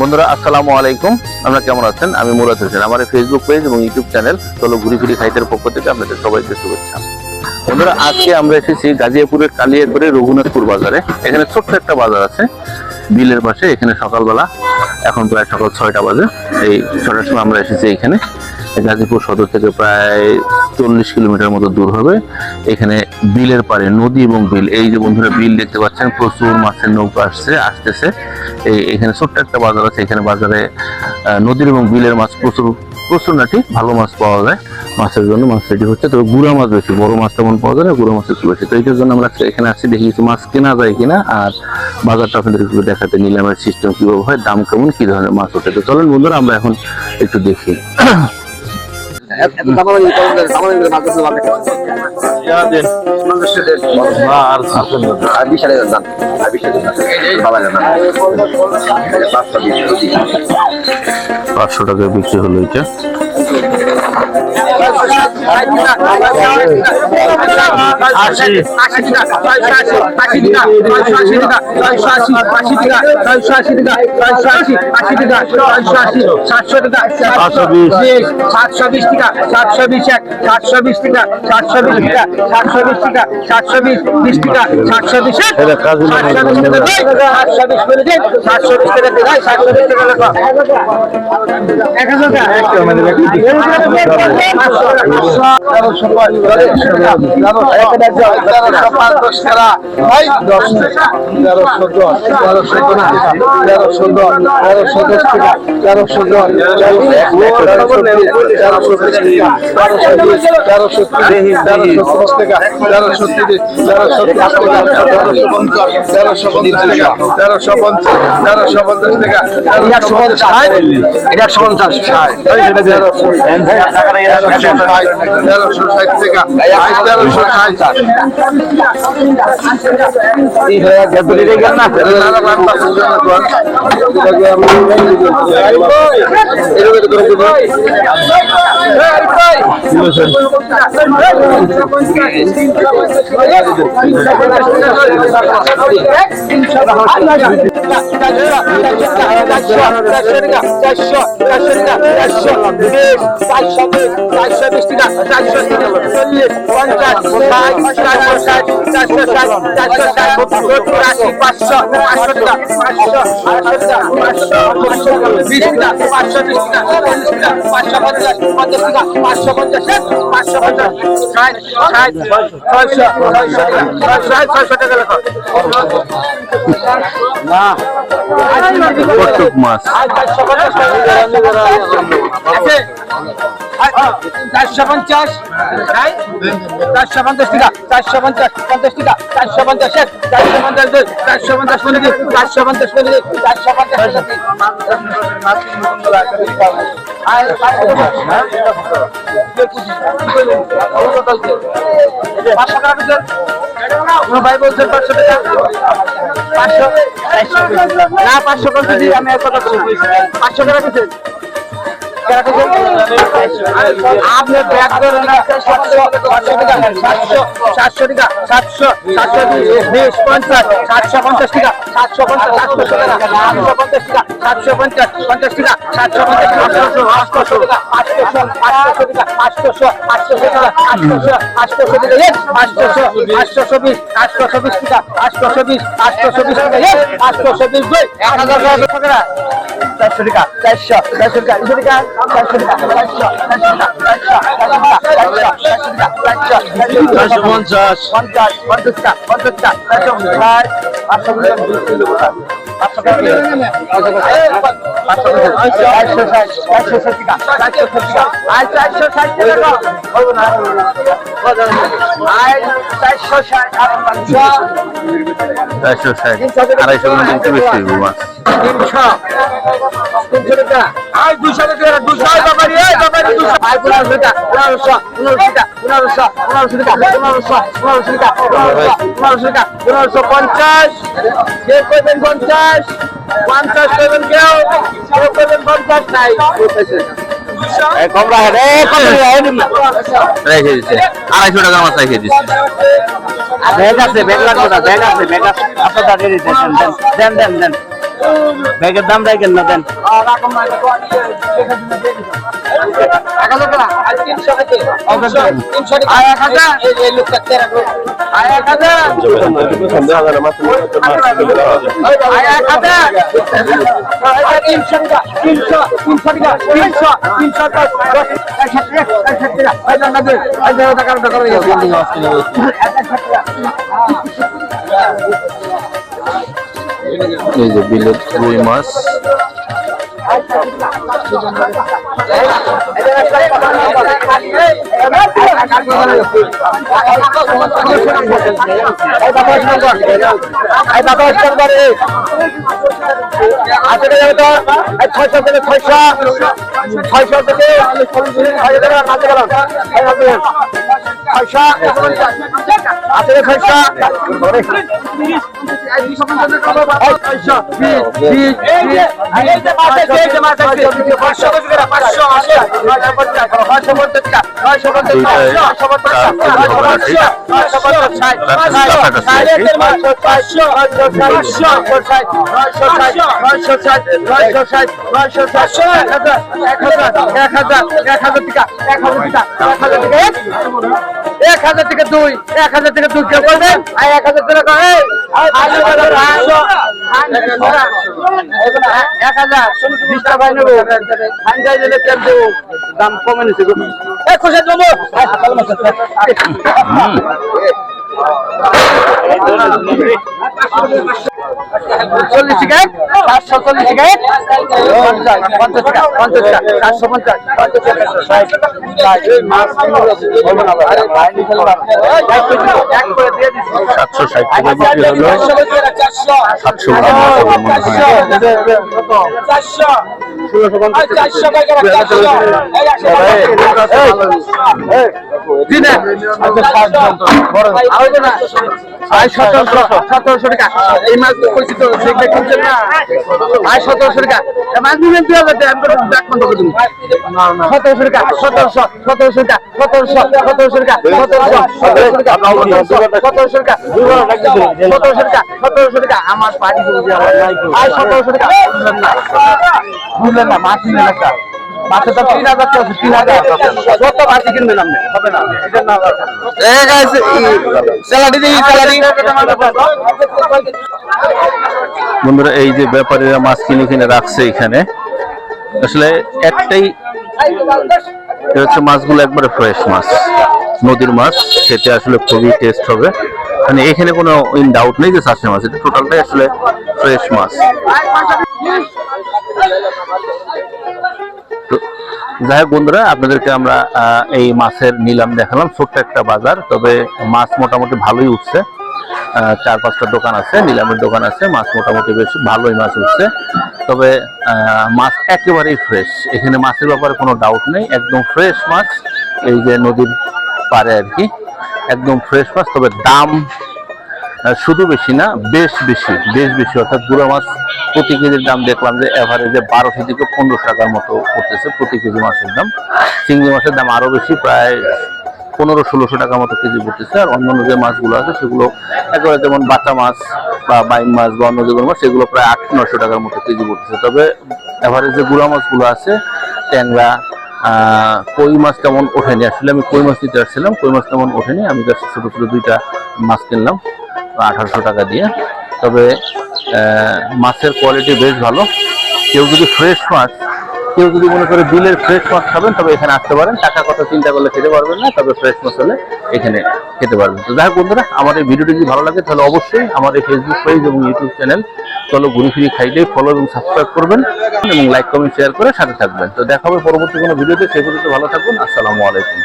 বন্ধুরা, আসসালামু আলাইকুম। আপনারা কেমন আছেন? আমি মুরাদ হোসেন। আমার ফেসবুক পেজ এবং ইউটিউব চ্যানেল চলো ঘুরি ঘুরি খাইতের পক্ষ থেকে আপনাদের সবাইকে শুভেচ্ছা। বন্ধুরা, আজকে আমরা এসেছি গাজিয়াপুরের কালিয়াপুরে রঘুনাথপুর বাজারে। এখানে ছোট্ট একটা বাজার আছে। বিলের পাশে, এখানে সকালবেলা, এখন প্রায় সকাল ছয়টা বাজে। এই ছটার সময় আমরা এসেছি এখানে। গাজীপুর সদর থেকে প্রায় চল্লিশ কিলোমিটার মতো দূর হবে। এখানে বিলের পারে নদী এবং বিল। এই যে বন্ধুরা, বিল দেখতে পাচ্ছেন, প্রচুর মাছের নৌকা আসছে, আসতেছে। এই এখানে ছোট্ট একটা বাজার আছে। এখানে বাজারে নদীর এবং বিলের মাছ প্রচুর প্রচুর নাটি ভালো মাছ পাওয়া যায় মাছের জন্য, মাছ রেডি হচ্ছে। তবে গুড়া মাছ বেশি, বড় মাছ তেমন পাওয়া যায় না, গুড়া মাছ একটু বেশি। তো এইটার জন্য আমরা এখানে আসছি দেখি কিছু মাছ কেনা যায় কিনা। আর বাজারটা আপনাদের একটু দেখাতে নিলামের সিস্টেম কীভাবে হয়, দাম কেমন, কী ধরনের মাছ ওঠে তো চলেন বন্ধুরা, আমরা এখন একটু দেখি। পাঁচশো টাকা বিক্রি হলো এটা। সাতশো বিশ সাতশো বিশ টাকা সাতশো বিশ এক সাতশো বিশ টাকা সাতশো বিশ টাকা সাতশো বিশ টাকা সাতশো বিশ বিশ টাকা সাতশো বিশ এক কাজী সাতশো বিশ টাকা সাতশো বিশ করে দিন সাতশো বিশ টাকা দেয় সাতশো বিশ টাকা লেখা এক হাজার টাকা তেরোশো পঞ্চাশ। তেরোশো পঞ্চাশ টাকা একশো পঞ্চাশ। একশো পঞ্চাশ তেরোশো ষাট টাকা তেরোশো ষাট পাঁচশো পঞ্চাশ পাঁচশো পঞ্চাশ ষাট ষাট ছয়শো ছয়শো টাকা ছয়শো টাকা লেখা কটক মাছ চারশো পঞ্চাশ। চারশো পঞ্চাশ টাকা, চারশো পঞ্চাশ পঞ্চাশ টাকা, চারশো পঞ্চাশ চারশো পঞ্চাশ দুই, চারশো পঞ্চাশ চারশো পঞ্চাশ চারশো পঞ্চাশ পাঁচশো টাকা টাকা না পাঁচশো দিই আমি এক কথা পাঁচশো টাকা আপনি ব্যাগ ধরে না সাতশো সাতশো টাকা সাতশো সাতশো টাকা সাতশো সাতশো বিশ পঞ্চাশ সাতশো পঞ্চাশ টাকা সাতশো পঞ্চাশ সাতশো টাকা সাতশো পঞ্চাশ টাকা সাতশো পঞ্চাশ পঞ্চাশ টাকা সাতশো পঞ্চাশ আটশোশো আটশোশো টাকা আটশোশো আটশোশো টাকা আটশোশো আটশোশো টাকা আটশোশো আটশোশো টাকা আটশোশো আটশোশো বিশ আটশোশো বিশ টাকা আটশোশো বিশ আটশোশো বিশ টাকা আটশোশো বিশ দুই এক হাজার টাকা চারশো টাকা চারশো চারশো টাকা দুশো টাকা চারশো পঞ্চাশ আড়াইশো গ্রাম বেশি তিনশো তিনশো টাকা দুশো টাকা দুশো ব্যাপারি এই ব্যাপারি দুশো আর পনেরোশো টাকা পনেরোশো পনেরোশো টাকা পনেরোশো পনেরোশো টাকা পনেরোশো পনেরোশো টাকা পনেরোশো পনেরোশো টাকা পনেরোশো পঞ্চাশ কেউ করবেন পঞ্চাশ পঞ্চাশ করবেন কেউ কেউ করবেন পঞ্চাশ নাই কম রাখেন এ কম রেখে দিচ্ছে আড়াইশো টাকা মাছ রেখে দিচ্ছে ব্যাগ আছে ব্যাগ লাগবে ব্যাগ আছে ব্যাগ আছে আপনার দেন দেন দেন দেন ব্যাগের দাম রাখেন না দেন টাকা এই যে বিলের রুই এক এক হাজার তিনশো টাকা তিনশো তিনশো টাকা তিনশো তিনশো টাকা একষট্টি একষট্টি টাকা এই হাজার এক হাজার টাকা টাকা এই যে বিলেত রুই মাছ এক হাজার থেকে দুই এক হাজার থেকে দুই কেউ করবেন আর এক হাজার থেকে এক হাজার বিশ নেব। দিলে দেবো? দাম কমে নিচ্ছে খুশি নেব চল্লিশ টিকেট চারশো চল্লিশ পঞ্চাশ টাকা পঞ্চাশ টাকা পঞ্চাশ টাকা সাতশো ষাট টাকা বিক্রি হলো সাতশো মনে হয় আয় সতেরোশো সতেরোশো টাকা। এই মাছ পরিচিত সেগুলো কিনছেন না আয় সতেরোশো টাকা। মাছ নিবেন দুই হাজার টাকা, আমি ব্যাক বন্ধ করে দিন সতেরোশো টাকা, সতেরোশো সতেরোশো টাকা, সতেরোশো সতেরোশো টাকা, সতেরোশো সতেরোশো টাকা সতেরোশো টাকা সতেরোশো টাকা সতেরোশো টাকা, আমার পার্টি আয় সতেরোশো টাকা। বুঝলেন না বুঝলেন না, মাছ নিলেন একটা। মাছের তিন হাজার টাকা তিন হাজার কত বাড়তি কিনবেন আপনি হবে না। এটা না স্যালারি দিই স্যালারি বন্ধুরা এই যে ব্যাপারীরা মাছ কিনে কিনে রাখছে এখানে আসলে একটাই এটা হচ্ছে মাছগুলো একবারে ফ্রেশ মাছ। নদীর মাছ খেতে আসলে খুবই টেস্ট হবে। মানে এখানে কোনো ইন ডাউট নেই যে চাষের মাছ এটা টোটালটাই আসলে ফ্রেশ মাছ। যাই হোক বন্ধুরা, আপনাদেরকে আমরা এই মাছের নিলাম দেখালাম। ছোট্ট একটা বাজার, তবে মাছ মোটামুটি ভালোই উঠছে। চার পাঁচটা দোকান আছে, নিলামের দোকান আছে, মাছ মোটামুটি বেশ ভালোই মাছ উঠছে। তবে মাছ একেবারেই ফ্রেশ এখানে মাছের ব্যাপারে কোনো ডাউট নেই, একদম ফ্রেশ মাছ, এই যে নদীর পারে আর কি। একদম ফ্রেশ মাছ, তবে দাম শুধু বেশি না, বেশ বেশি বেশ বেশি। অর্থাৎ গুঁড়া মাছ প্রতি কেজির দাম দেখলাম যে এভারেজে বারোশো থেকে পনেরোশো টাকার মতো করতেছে প্রতি কেজি মাছের দাম। চিংড়ি মাছের দাম আরও বেশি, প্রায় পনেরো ষোলোশো টাকার মতো কেজি পড়তেছে আর অন্যান্য যে মাছগুলো আছে, সেগুলো একেবারে যেমন বাটা মাছ বা বাইন মাছ বা অন্য যেগুলো মাছ, সেগুলো প্রায় আট নশো টাকার মতো কেজি পড়তেছে তবে যে গুঁড়া মাছগুলো আছে, ট্যাংরা কই মাছ তেমন ওঠেনি। আসলে আমি কই মাছ নিতে আসছিলাম, কই মাছ তেমন ওঠেনি। আমি জাস্ট ছোটো ছোটো দুইটা মাছ কিনলাম। আঠারোশো টাকা দিয়ে। তবে মাছের কোয়ালিটি বেশ ভালো। কেউ যদি ফ্রেশ মাছ, কেউ যদি মনে করে বিলের ফ্রেশ মাছ খাবেন, তবে এখানে আসতে পারেন। টাকার কথা চিন্তা করলে খেতে পারবেন না, তবে ফ্রেশ মাছ হলে এখানে খেতে পারবেন। তো যাই বন্ধুরা, আমার এই ভিডিওটি যদি ভালো লাগে, তাহলে অবশ্যই এই ফেসবুক পেজ এবং ইউটিউব চ্যানেল চলো ঘুরি ফিরি খাইলে ফলো এবং সাবস্ক্রাইব করবেন এবং লাইক কমেন্ট শেয়ার করে সাথে থাকবেন। তো দেখা হবে পরবর্তী কোনো ভিডিওতে সেই ভালো থাকুন। আসসালামু আলাইকুম।